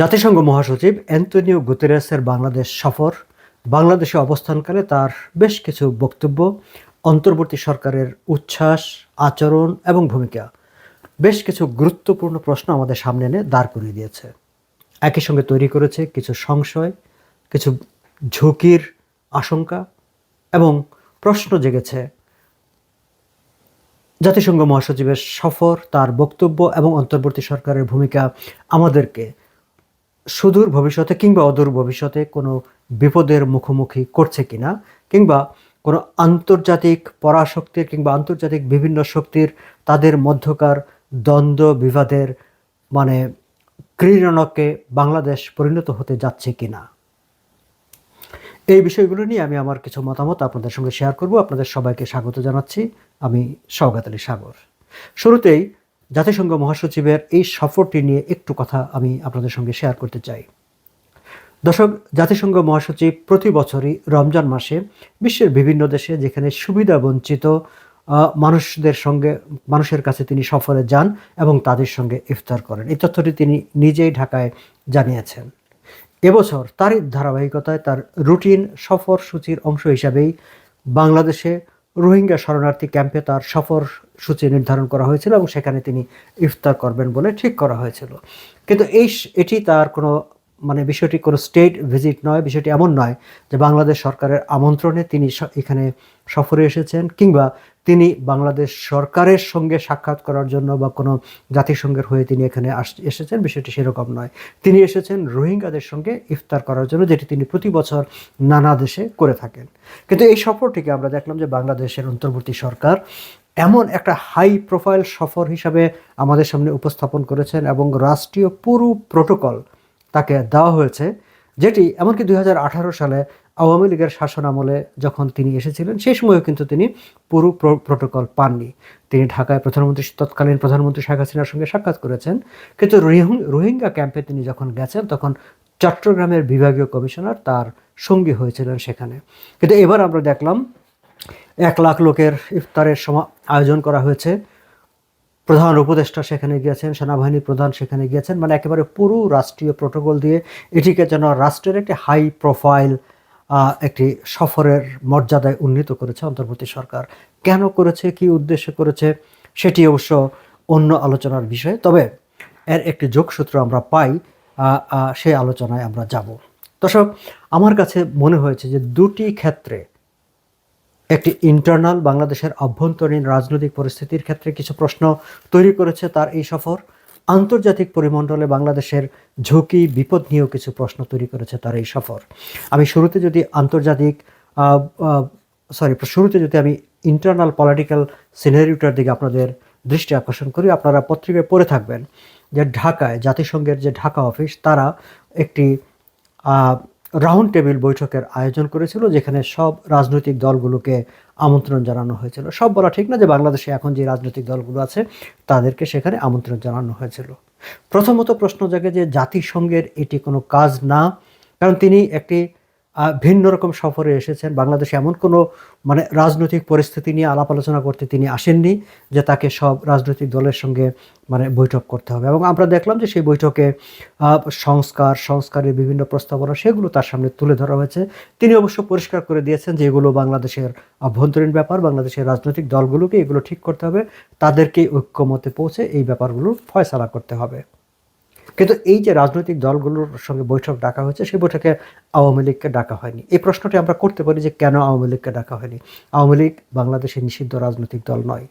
জাতিসংঘ মহাসচিব অ্যান্তনিও গুতেরেসের বাংলাদেশ সফর, বাংলাদেশে অবস্থানকালে তার বেশ কিছু বক্তব্য, অন্তর্বর্তী সরকারের উচ্ছ্বাস, আচরণ এবং ভূমিকা। বেশ কিছু গুরুত্বপূর্ণ প্রশ্ন আমাদের সামনে এনে দাঁড় করিয়ে দিয়েছে। একই সঙ্গে তৈরি করেছে কিছু সংশয়, কিছু ঝুঁকির আশঙ্কা এবং প্রশ্ন জেগেছে। জাতিসংঘ মহাসচিবের সফর, তার বক্তব্য এবং অন্তর্বর্তী সরকারের ভূমিকা আমাদেরকে সুদূর ভবিষ্যতে কিংবা অদূর ভবিষ্যতে কোনো বিপদের মুখোমুখি করছে কিনা, কিংবা কোনো আন্তর্জাতিক পরাশক্তির কিংবা আন্তর্জাতিক বিভিন্ন শক্তির তাদের মধ্যকার দ্বন্দ্ব বিবাদের মানে ক্রীড়নকে বাংলাদেশ পরিণত হতে যাচ্ছে কিনা। এই বিষয়গুলো নিয়ে আমি আমার কিছু মতামত আপনাদের সঙ্গে শেয়ার করব। আপনাদের সবাইকে স্বাগত জানাচ্ছি। আমি সৌগাত আলী সাগর। শুরুতেই জাতিসংঘ মহাসচিবের এই সফরটি নিয়ে একটু কথা আমি আপনাদের সঙ্গে শেয়ার করতে চাই। দর্শক, জাতিসংঘ মহাসচিব প্রতি বছরই রমজান মাসে বিশ্বের বিভিন্ন দেশে যেখানে সুবিধা বঞ্চিত মানুষদের সঙ্গে, মানুষের কাছে তিনি সফরে যান এবং তাদের সঙ্গে ইফতার করেন। এই তথ্যটি তিনি নিজেই ঢাকায় জানিয়েছেন। এবছর তারই ধারাবাহিকতায় তার রুটিন সফর সূচির অংশ হিসাবেই বাংলাদেশে রোহিঙ্গা শরণার্থী ক্যাম্পে তার সফর সূচি নির্ধারণ করা হয়েছিল এবং সেখানে তিনি ইফতার করবেন বলে ঠিক করা হয়েছিল। কিন্তু এই এটি তার কোনো মানে বিষয়টি কোনো স্টেট ভিজিট নয়, বিষয়টি এমন নয় যে বাংলাদেশ সরকারের আমন্ত্রণে তিনি এখানে সফরে এসেছেন কিংবা তিনি বাংলাদেশ সরকারের সঙ্গে সাক্ষাৎ করার জন্য বা কোনো জাতিসংঘের হয়ে তিনি এখানে এসেছেন, বিষয়টি সেরকম নয়। তিনি এসেছেন রোহিঙ্গাদের সঙ্গে ইফতার করার জন্য, যেটি তিনি প্রতি বছর নানা দেশে করে থাকেন। কিন্তু এই সফরটিকে আমরা দেখলাম যে বাংলাদেশের অন্তর্বর্তী সরকার এমন একটা হাই প্রোফাইল সফর হিসাবে আমাদের সামনে উপস্থাপন করেছেন এবং রাষ্ট্রীয় পুরো প্রোটোকল তাকে দেওয়া হয়েছে, যেটি এমনকি দুই হাজার আঠারো সালে আওয়ামী লীগের শাসন আমলে যখন তিনি এসেছিলেন, সেই সময়ও কিন্তু তিনি পুরো প্র- প্রোটোকল পাননি। তিনি ঢাকায় প্রধানমন্ত্রী, তৎকালীন প্রধানমন্ত্রী শেখ হাসিনার সঙ্গে সাক্ষাৎ করেছেন। কিন্তু রোহিং- রোহিঙ্গা ক্যাম্পে তিনি যখন গেছেন, তখন চট্টগ্রামের বিভাগীয় কমিশনার তার সঙ্গী হয়েছিলেন সেখানে। কিন্তু এবার আমরা দেখলাম, এক লাখ লোকের ইফতারের সমা, আয়োজন করা হয়েছে। প্রধান উপদেষ্টা সেখানে গিয়েছেন সেনাবাহিনী প্রধান সেখানে গিয়েছেন। মানে একেবারে পুরো রাষ্ট্রীয় প্রোটোকল দিয়ে এটিকে যেন রাষ্ট্রের একটি হাই প্রোফাইল একটি সফরের মর্যাদায় উন্নীত করেছে অন্তর্বর্তী সরকার। কেন করেছে, কি উদ্দেশ্যে করেছে, সেটি অবশ্য অন্য আলোচনার বিষয়। তবে এর একটি যোগসূত্র আমরা পাই সেই আলোচনায় আমরা যাব। দর্শক, আমার কাছে মনে হয়েছে যে দুটি ক্ষেত্রে, একটি ইন্টারনাল বাংলাদেশের অভ্যন্তরীণ রাজনৈতিক পরিস্থিতির ক্ষেত্রে কিছু প্রশ্ন তৈরি করেছে তার এই সফর। আন্তর্জাতিক পরিমণ্ডলে বাংলাদেশের ঝুঁকি, বিপদ নিয়েও কিছু প্রশ্ন তৈরি করেছে তার এই সফর। আমি শুরুতে যদি আন্তর্জাতিক সরি শুরুতে যদি আমি ইন্টারনাল পলিটিক্যাল সিনারিওটার দিকে আপনাদের দৃষ্টি আকর্ষণ করি, আপনারা পত্রিকায় পড়ে থাকবেন যে ঢাকায়, জাতিসংঘের যে ঢাকা অফিস, তারা একটি রাউন্ড টেবিল বৈঠকের আয়োজন করেছিল, যেখানে সব রাজনৈতিক দলগুলোকে আমন্ত্রণ জানানো হয়েছিল। সব বলা ঠিক না যে বাংলাদেশে এখন যে রাজনৈতিক দলগুলো আছে, তাদেরকে সেখানে আমন্ত্রণ জানানো হয়েছিল। প্রথমত প্রশ্ন জাগে যে জাতিসংঘের এটি কোনো কাজ না, কারণ তিনি একটি ভিন্ন রকম সফরে এসেছেন। বাংলাদেশে এমন কোনো মানে রাজনৈতিক পরিস্থিতি নিয়ে আলাপ আলোচনা করতে তিনি আসেননি যে তাকে সব রাজনৈতিক দলের সঙ্গে মানে বৈঠক করতে হবে। এবং আমরা দেখলাম যে সেই বৈঠকে সংস্কার, সংস্কারের বিভিন্ন প্রস্তাবনা, সেগুলো তার সামনে তুলে ধরা হয়েছে। তিনি অবশ্য পরিষ্কার করে দিয়েছেন যে এগুলো বাংলাদেশের অভ্যন্তরীণ ব্যাপার, বাংলাদেশের রাজনৈতিক দলগুলোকে এগুলো ঠিক করতে হবে। তাদেরকে ঐক্যমতে পৌঁছে এই ব্যাপারগুলোর ফয়সালা করতে হবে। কিন্তু এই যে রাজনৈতিক দলগুলোর সঙ্গে বৈঠক ডাকা হয়েছে, সেই বৈঠকে আওয়ামী লীগকে ডাকা হয়নি। এই প্রশ্নটি আমরা করতে পারি যে কেন আওয়ামী লীগকে ডাকা হয়নি? আওয়ামী লীগ বাংলাদেশের নিষিদ্ধ রাজনৈতিক দল নয়।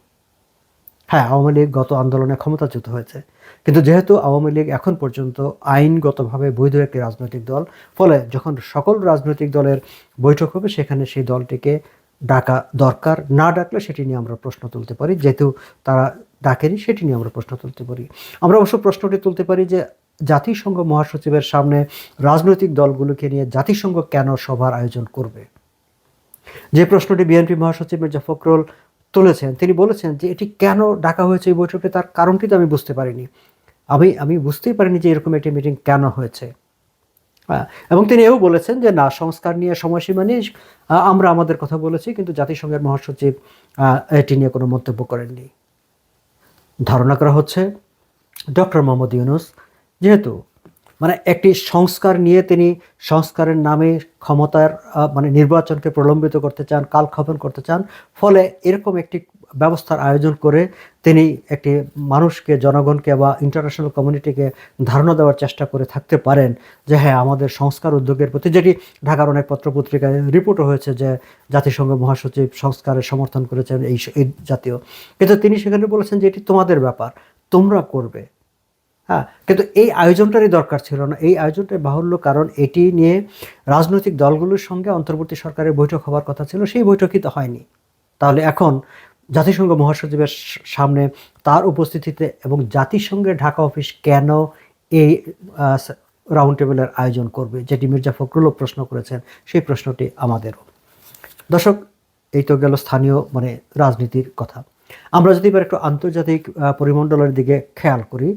হ্যাঁ আওয়ামী লীগ গত আন্দোলনে ক্ষমতাচ্যুত হয়েছে। কিন্তু যেহেতু আওয়ামী লীগ এখন পর্যন্ত আইনগতভাবে বৈধ একটি রাজনৈতিক দল, ফলে যখন সকল রাজনৈতিক দলের বৈঠক হবে, সেখানে সেই দলটিকে ডাকা দরকার না ডাকলে সেটি নিয়ে আমরা প্রশ্ন তুলতে পারি। যেহেতু তারা ডাকেনি সেটি নিয়ে আমরা প্রশ্ন তুলতে পারি। আমরা অবশ্য প্রশ্নটি তুলতে পারি যে জাতিসংঘ মহাসচিবের সামনে রাজনৈতিক দলগুলোকে নিয়ে জাতিসংঘ কেন সভার আয়োজন করবে? যে প্রশ্নটি বিএনপি মহাসচিব মির্জা ফখরুল তুলেছেন তিনি বলেছেন যে এটি কেন ডাকা হয়েছে এই বৈঠকে তার কারণটি তো আমি বুঝতে পারিনি। আমি আমি বুঝতেই পারিনি যে এরকম একটি মিটিং কেন হয়েছে। হ্যাঁ, এবং তিনি এও বলেছেন যে, না, সংস্কার নিয়ে সময়সীমা নিয়ে আমরা আমাদের কথা বলেছি, কিন্তু জাতিসংঘের মহাসচিব এটি নিয়ে কোনো মন্তব্য করেননি। ধারণা করা হচ্ছে, ডক্টর মোহাম্মদ ইউনুস, যেহেতু মানে একটি সংস্কার নিয়ে তিনি সংস্কারের নামে ক্ষমতার মানে নির্বাচনকে প্রলম্বিত করতে চান, কালক্ষেপণ করতে চান। ফলে এরকম একটি ব্যবস্থার আয়োজন করে তিনি একটি মানুষকে, জনগণকে বা ইন্টারন্যাশনাল কমিউনিটিকে ধারণা দেওয়ার চেষ্টা করে থাকতে পারেন যে হ্যাঁ আমাদের সংস্কার উদ্যোগের প্রতি যেটি ঢাকার অনেক পত্রপত্রিকায় রিপোর্টও হয়েছে যে, জাতিসংঘ মহাসচিব সংস্কারের সমর্থন করেছেন এই জাতীয়। কিন্তু তিনি সেখানে বলেছেন যে, এটি তোমাদের ব্যাপার, তোমরা করবে। হ্যাঁ কিন্তু এই আয়োজনটারই দরকার ছিল না। এই আয়োজনটাই বাহুল্য কারণ এটি নিয়ে রাজনৈতিক দলগুলোর সঙ্গে অন্তর্বর্তী সরকারের বৈঠক হওয়ার কথা ছিল। সেই বৈঠকই তো হয়নি। তাহলে এখন জাতিসংঘ মহাসচিবের সামনে তার উপস্থিতিতে এবং জাতিসংঘের ঢাকা অফিস কেন এই রাউন্ড টেবিলের আয়োজন করবে, যেটি মির্জা ফখরুলও প্রশ্ন করেছেন, সেই প্রশ্নটি আমাদেরও। দর্শক, এই তো গেল স্থানীয় মানে রাজনীতির কথা। আমরা যদি এবার একটু আন্তর্জাতিক পরিমণ্ডলের দিকে খেয়াল করি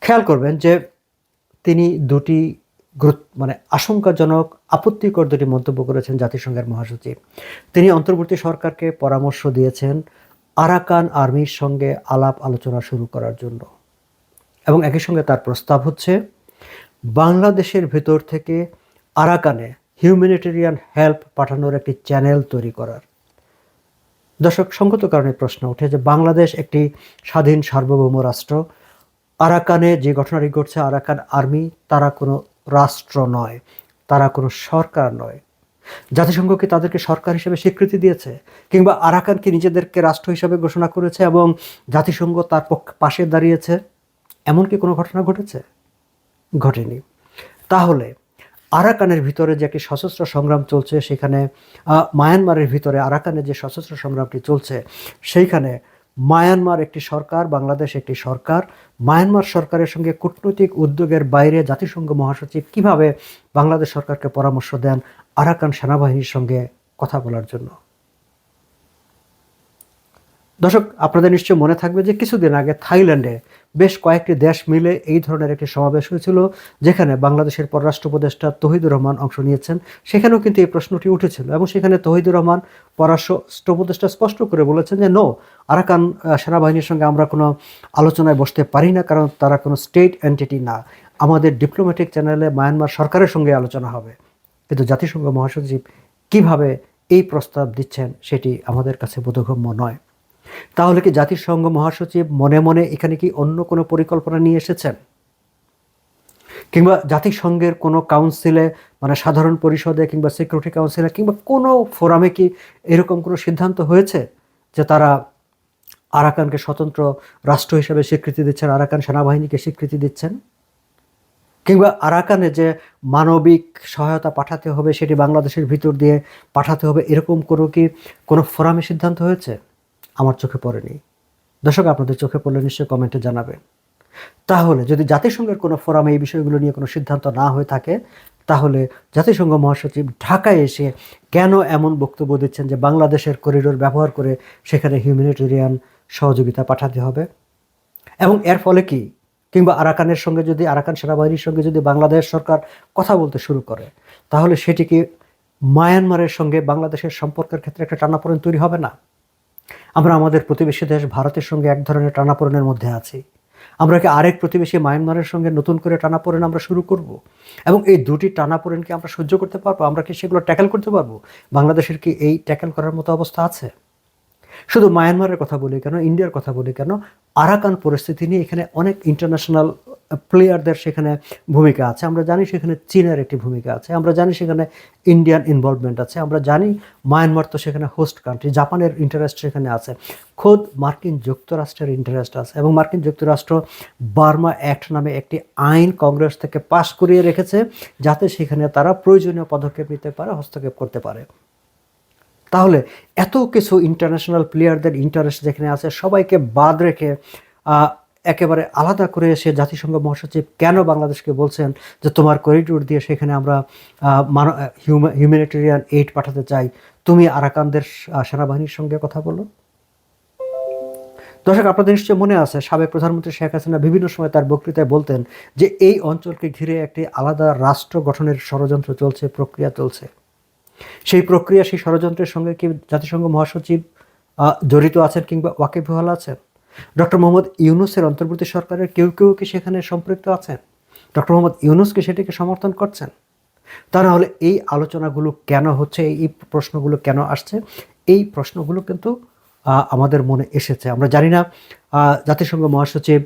খেয়াল করবেন যে তিনি দুটি মানে আশঙ্কাজনক, আপত্তিকর দুটি মন্তব্য করেছেন জাতিসংঘের মহাসচিব। তিনি অন্তর্বর্তী সরকারকে পরামর্শ দিয়েছেন আরাকান আর্মির সঙ্গে আলাপ আলোচনা শুরু করার জন্য। এবং একই সঙ্গে তার প্রস্তাব হচ্ছে, বাংলাদেশের ভেতর থেকে আরাকানে হিউম্যানিটেরিয়ান হেল্প পাঠানোর একটি চ্যানেল তৈরি করার। দর্শক সঙ্গত কারণে প্রশ্ন ওঠে যে বাংলাদেশ একটি স্বাধীন সার্বভৌম রাষ্ট্র আরাকানে যে ঘটনাটি ঘটছে, আরাকান আর্মি, তারা কোনো রাষ্ট্র নয়, তারা কোনো সরকার নয়। জাতিসংঘ কি তাদেরকে সরকার হিসেবে স্বীকৃতি দিয়েছে, কিংবা আরাকানকে নিজেদেরকে রাষ্ট্র হিসেবে ঘোষণা করেছে এবং জাতিসংঘ তার পক্ষে, পাশে দাঁড়িয়েছে। এমন কি কোনো ঘটনা ঘটেছে? ঘটেনি। তাহলে আরাকানের ভিতরে যে একটি সশস্ত্র সংগ্রাম চলছে, সেখানে মায়ানমারের ভিতরে আরাকানের যে সশস্ত্র সংগ্রামটি চলছে, সেইখানে মায়ানমার একটি সরকার, বাংলাদেশ একটি সরকার। মায়ানমার সরকারের সঙ্গে কূটনৈতিক উদ্যোগের বাইরে জাতিসংঘ মহাসচিব কীভাবে বাংলাদেশ সরকারকে পরামর্শ দেন আরাকান সেনাবাহিনীর সঙ্গে কথা বলার জন্য। দর্শক, আপনাদের নিশ্চয় মনে থাকবে যে কিছুদিন আগে থাইল্যান্ডে বেশ কয়েকটি দেশ মিলে এই ধরনের একটি সমাবেশ হয়েছিল, যেখানে বাংলাদেশের পররাষ্ট্র উপদেষ্টা তহিদুর রহমান অংশ নিয়েছেন। সেখানেও কিন্তু এই প্রশ্নটি উঠেছিল এবং সেখানে তহিদুর রহমান পররাষ্ট্র উপদেষ্টা স্পষ্ট করে বলেছেন যে, নো, আরাকান সেনাবাহিনীর সঙ্গে আমরা কোনো আলোচনায় বসতে পারি না, কারণ তারা কোনো স্টেট এন্টিটি না। আমাদের ডিপ্লোম্যাটিক চ্যানেলে মায়ানমার সরকারের সঙ্গে আলোচনা হবে। কিন্তু জাতিসংঘ মহাসচিব কীভাবে এই প্রস্তাব দিচ্ছেন, সেটি আমাদের কাছে বোধগম্য নয়। তাহলে কি জাতিসংঘ মহাসচিব মনে মনে এখানে কি অন্য কোনো পরিকল্পনা নিয়ে এসেছেন? কিংবা জাতিসংঘের কোনো কাউন্সিলে মানে সাধারণ পরিষদে কিংবা সিকিউরিটি কাউন্সিলে কিংবা কোনো ফোরামে কি এরকম কোনো সিদ্ধান্ত হয়েছে যে তারা আরাকানকে স্বতন্ত্র রাষ্ট্র হিসেবে স্বীকৃতি দিচ্ছেন, আরাকান সেনাবাহিনীকে স্বীকৃতি দিচ্ছেন? কিংবা আরাকানে যে মানবিক সহায়তা পাঠাতে হবে সেটি বাংলাদেশের ভিতর দিয়ে পাঠাতে হবে, এরকম কোনো কি কোনো ফোরামে সিদ্ধান্ত হয়েছে? আমার চোখে পড়েনি। দর্শক, আপনাদের চোখে পড়লে নিশ্চয়ই কমেন্টে জানাবেন। তাহলে, যদি জাতিসংঘের কোনো ফোরামে এই বিষয়গুলো নিয়ে কোনো সিদ্ধান্ত না হয়ে থাকে, তাহলে জাতিসংঘ মহাসচিব ঢাকায় এসে কেন এমন বক্তব্য দিচ্ছেন যে বাংলাদেশের করিডোর ব্যবহার করে সেখানে হিউম্যানিটেরিয়ান সহযোগিতা পাঠাতে হবে? এবং এর ফলে কি? কিংবা আরাকানের সঙ্গে যদি, আরাকান সেনাবাহিনীর সঙ্গে যদি বাংলাদেশ সরকার কথা বলতে শুরু করে, তাহলে সেটি কি মায়ানমারের সঙ্গে বাংলাদেশের সম্পর্কের ক্ষেত্রে একটা টানাপোড়েন তৈরি হবে না? আমরা আমাদের প্রতিবেশী দেশ ভারতের সঙ্গে এক ধরনের টানাপোড়েনের মধ্যে আছি। আমরা কি আরেক প্রতিবেশী মায়ানমারের সঙ্গে নতুন করে টানাপোড়েন আমরা শুরু করব? এবং এই দুটি টানাপোড়েনকে আমরা সহ্য করতে পারব? আমরা কি সেগুলো ট্যাকেল করতে পারব? বাংলাদেশের কি এই ট্যাকেল করার মতো অবস্থা আছে? শুধু মায়ানমারের কথা বলি কেন, ইন্ডিয়ার কথা বলি কেন, আরাকান পরিস্থিতি নিয়ে এখানে অনেক ইন্টারন্যাশনাল প্লেয়ারদের সেখানে ভূমিকা আছে। আমরা জানি সেখানে চীনের একটি ভূমিকা আছে। আমরা জানি সেখানে ইন্ডিয়ান ইনভলভমেন্ট আছে। আমরা জানি মায়ানমার তো সেখানে হোস্ট কান্ট্রি জাপানের ইন্টারেস্ট সেখানে আছে। খোদ মার্কিন যুক্তরাষ্ট্রের ইন্টারেস্ট আছে এবং মার্কিন যুক্তরাষ্ট্র বার্মা অ্যাক্ট নামে একটি আইন কংগ্রেস থেকে পাশ করিয়ে রেখেছে, যাতে সেখানে তারা প্রয়োজনীয় পদক্ষেপ নিতে পারে, হস্তক্ষেপ করতে পারে। তাহলে এত কিছু ইন্টারন্যাশনাল প্লেয়ারদের ইন্টারেস্ট যেখানে আছে, সবাইকে বাদ রেখে একেবারে আলাদা করে এসে জাতিসংঘ মহাসচিব কেন বাংলাদেশকে বলছেন যে তোমার করিডোর দিয়ে সেখানে আমরা হিউম্যানিটেরিয়ান এইড পাঠাতে চাই? তুমি আরাকানদের সেনাবাহিনীর সঙ্গে কথা বলো। দর্শক, আপনাদের নিশ্চয় মনে আছে, সাবেক প্রধানমন্ত্রী শেখ হাসিনা বিভিন্ন সময় তার বক্তৃতায় বলতেন যে এই অঞ্চলকে ঘিরে একটি আলাদা রাষ্ট্র গঠনের ষড়যন্ত্র চলছে, প্রক্রিয়া চলছে। সেই প্রক্রিয়া, সেই ষড়যন্ত্রের সঙ্গে কি জাতিসংঘ মহাসচিব জড়িত আছেন কিংবা ওয়াকিবহাল আছেন? ডক্টর মোহাম্মদ ইউনুসের অন্তর্বর্তী সরকারের কেউ কেউ কি সেখানে সম্পৃক্ত আছেন? ডক্টর মোহাম্মদ ইউনুসকে সেটিকে সমর্থন করছেন? তা না হলে এই আলোচনাগুলো কেন হচ্ছে, এই প্রশ্নগুলো কেন আসছে? এই প্রশ্নগুলো কিন্তু আমাদের মনে এসেছে। আমরা জানি না জাতিসংঘ মহাসচিব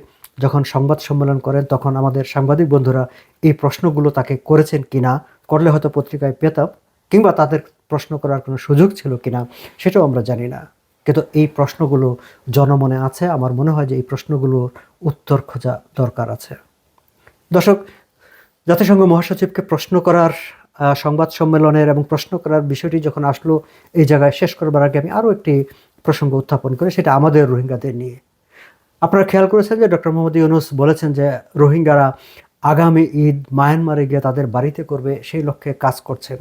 যখন সংবাদ সম্মেলন করেন তখন আমাদের সাংবাদিক বন্ধুরা এই প্রশ্নগুলো তাকে করেছেন কিনা, করলে হয়তো পত্রিকায় পেতাম, কিংবা তাদের প্রশ্ন করার কোনো সুযোগ ছিল কিনা, সেটাও আমরা জানি না। কিন্তু এই প্রশ্নগুলো জনমনে আছে। আমার মনে হয় যে এই প্রশ্নগুলোর উত্তর খোঁজা দরকার আছে। দর্শক, জাতিসংঘ মহাসচিবকে প্রশ্ন করার সংবাদ সম্মেলনের এবং প্রশ্ন করার বিষয়টি যখন আসলো, এই জায়গায় শেষ করবার আগে আমি আরও একটি প্রসঙ্গ উত্থাপন করি, সেটা আমাদের রোহিঙ্গাদের নিয়ে। আপনারা খেয়াল করেছেন যে ডক্টর মোহাম্মদ ইউনুস বলেছেন যে রোহিঙ্গারা আগামী ঈদ মায়ানমারে গিয়ে তাদের বাড়িতে করবে, সেই লক্ষ্যে কাজ করছেন।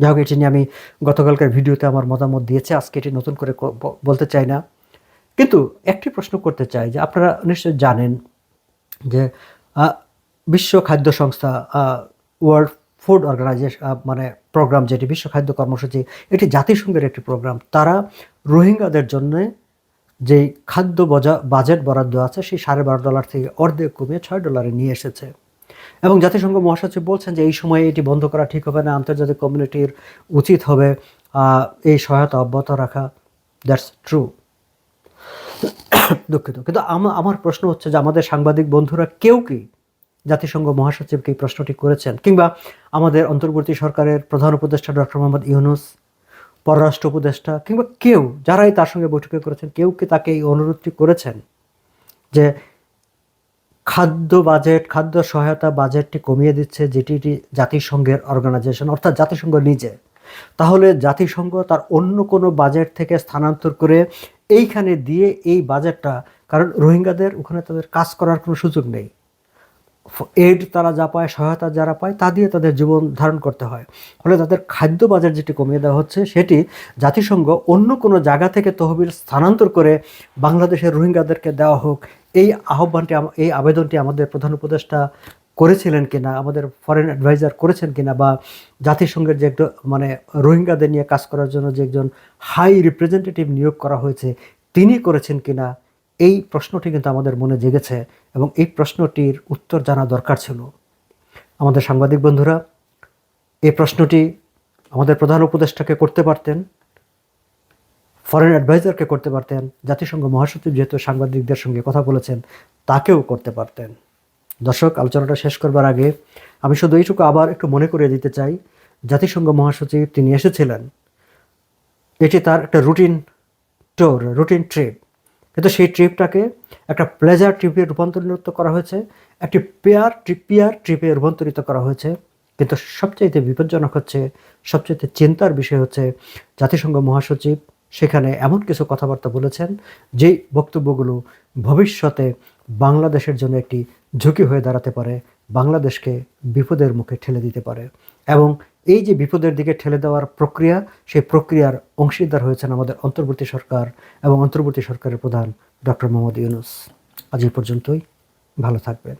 যাই হোক, এটি নিয়ে আমি গতকালকার ভিডিওতে আমার মতামত দিয়েছে, আজকে এটি নতুন করে বলতে চাই না। কিন্তু একটি প্রশ্ন করতে চাই যে আপনারা নিশ্চয় জানেন যে বিশ্ব খাদ্য সংস্থা ওয়ার্ল্ড ফুড অর্গানাইজেশন মানে প্রোগ্রাম যেটি, বিশ্ব খাদ্য কর্মসূচি, এটি জাতিসংঘের একটি প্রোগ্রাম। তারা রোহিঙ্গাদের জন্য যেই খাদ্য বজা- বাজেট বরাদ্দ আছে, সেই সাড়ে বারো ডলার থেকে অর্ধেক কমিয়ে ছয় ডলারে নিয়ে এসেছে। এবং জাতিসংঘ মহাসচিব বলছেন যে এই সময়ে এটি বন্ধ করা ঠিক হবে না, আন্তর্জাতিক কমিউনিটির উচিত হবে এই সহায়তা অব্যাহত রাখা। দ্যাটস ট্রু দুঃখিত। কিন্তু আমার প্রশ্ন হচ্ছে যে আমাদের সাংবাদিক বন্ধুরা কেউ কি জাতিসংঘ মহাসচিবকে এই প্রশ্নটি করেছেন? কিংবা আমাদের অন্তর্বর্তী সরকারের প্রধান উপদেষ্টা ডক্টর মোহাম্মদ ইউনুস, পররাষ্ট্র উপদেষ্টা, কিংবা কেউ যারাই তার সঙ্গে বৈঠকে করেছেন, কেউ কি তাকে এই অনুরোধটি করেছেন যে খাদ্য বাজেট, খাদ্য সহায়তা বাজেটটি কমিয়ে দিচ্ছে যেটি জাতিসংঘের অর্গানাইজেশন অর্থাৎ জাতিসংঘ নিজে। তাহলে জাতিসংঘ তার অন্য কোনো বাজেট থেকে স্থানান্তর করে এইখানে দিয়ে এই বাজেটটা, কারণ রোহিঙ্গাদের ওখানে তাদের কাজ করার কোনো সুযোগ নেই। এড তারা যা পায়, সহায়তা যারা পায়, তা দিয়ে তাদের জীবন ধারণ করতে হয়। ফলে তাদের খাদ্য বাজার যেটি কমিয়ে দেওয়া হচ্ছে, সেটি জাতিসংঘ অন্য কোনো জায়গা থেকে তহবিল স্থানান্তর করে বাংলাদেশের রোহিঙ্গাদেরকে দেওয়া হোক এই আহ্বানটি এই আবেদনটি আমাদের প্রধান উপদেষ্টা করেছিলেন কিনা, আমাদের ফরেন অ্যাডভাইজার করেছেন কিনা বা জাতিসংঘের যে একজন মানে রোহিঙ্গাদের নিয়ে কাজ করার জন্য যে একজন হাই রিপ্রেজেন্টেটিভ নিয়োগ করা হয়েছে, তিনি করেছেন কিনা, এই প্রশ্নটি কিন্তু আমাদের মনে জেগেছে এবং এই প্রশ্নটির উত্তর জানা দরকার ছিল। আমাদের সাংবাদিক বন্ধুরা, এই প্রশ্নটি আমাদের প্রধান উপদেষ্টাকে করতে পারতেন ফরেন অ্যাডভাইজারকে করতে পারতেন, জাতিসংঘ মহাসচিব যেহেতু সাংবাদিকদের সঙ্গে কথা বলেছেন, তাকেও করতে পারতেন। দর্শক, আলোচনাটা শেষ করবার আগে আমি শুধু এইটুকু আবার একটু মনে করিয়ে দিতে চাই, জাতিসংঘ মহাসচিব তিনি এসেছিলেন। এটি তার একটা রুটিন ট্যুর রুটিন ট্রিপ কিন্তু সেই ট্রিপটাকে একটা প্লেজার ট্রিপে রূপান্তরিত করা হয়েছে, একটি পেয়ার ট্রিপ পেয়ার ট্রিপে রূপান্তরিত করা হয়েছে। কিন্তু সবচাইতে বিপজ্জনক হচ্ছে, সবচাইতে চিন্তার বিষয় হচ্ছে, জাতিসংঘ মহাসচিব সেখানে এমন কিছু কথাবার্তা বলেছেন, যেই বক্তব্যগুলো ভবিষ্যতে বাংলাদেশের জন্য একটি ঝুঁকি হয়ে দাঁড়াতে পারে, বাংলাদেশকে বিপদের মুখে ঠেলে দিতে পারে। এবং এই যে বিপদের দিকে ঠেলে দেওয়ার প্রক্রিয়া, সেই প্রক্রিয়ার অংশীদার হয়েছেন আমাদের অন্তর্বর্তী সরকার এবং অন্তর্বর্তী সরকারের প্রধান ডক্টর মোহাম্মদ ইউনুস। আজ এই পর্যন্তই। ভালো থাকবেন।